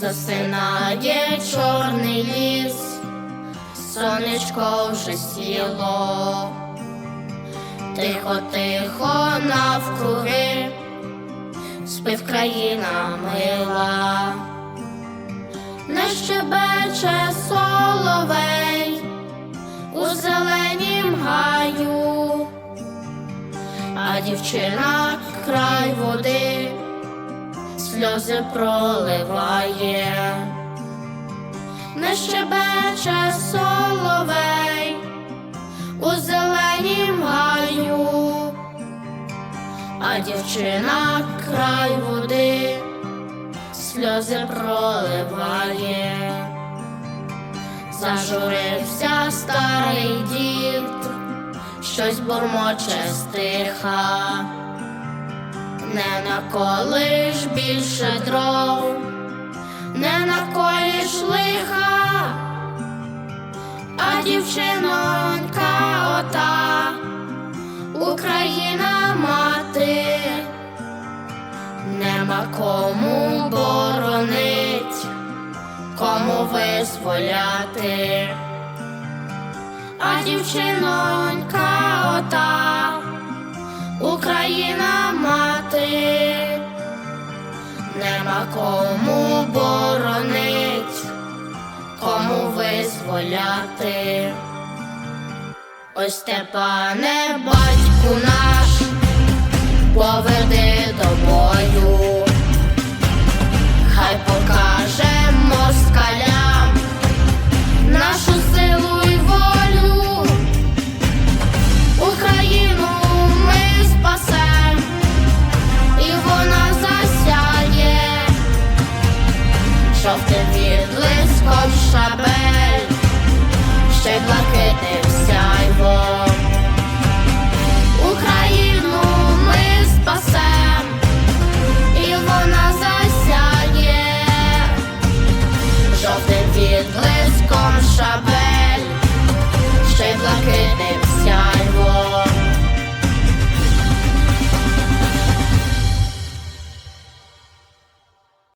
засинає чорний ліс, сонечко вже сіло, тихо, тихо навкруги, спив країна мила, не щебече соловей у зеленім гаю, а дівчина край води сльози проливає, не щебече соловей у зеленім гаю, а дівчина край води сльози проливає, зажурився старий дід, щось бурмоче стиха не наколиш більше дров, не наколиш лиха, а дівчинонька ота, Україна мати, нема кому боронить, кому визволяти, а дівчинонька нема кому боронить, кому визволяти. Ось Степане, батьку наш, поведи жовтим відблиском шабель, ще й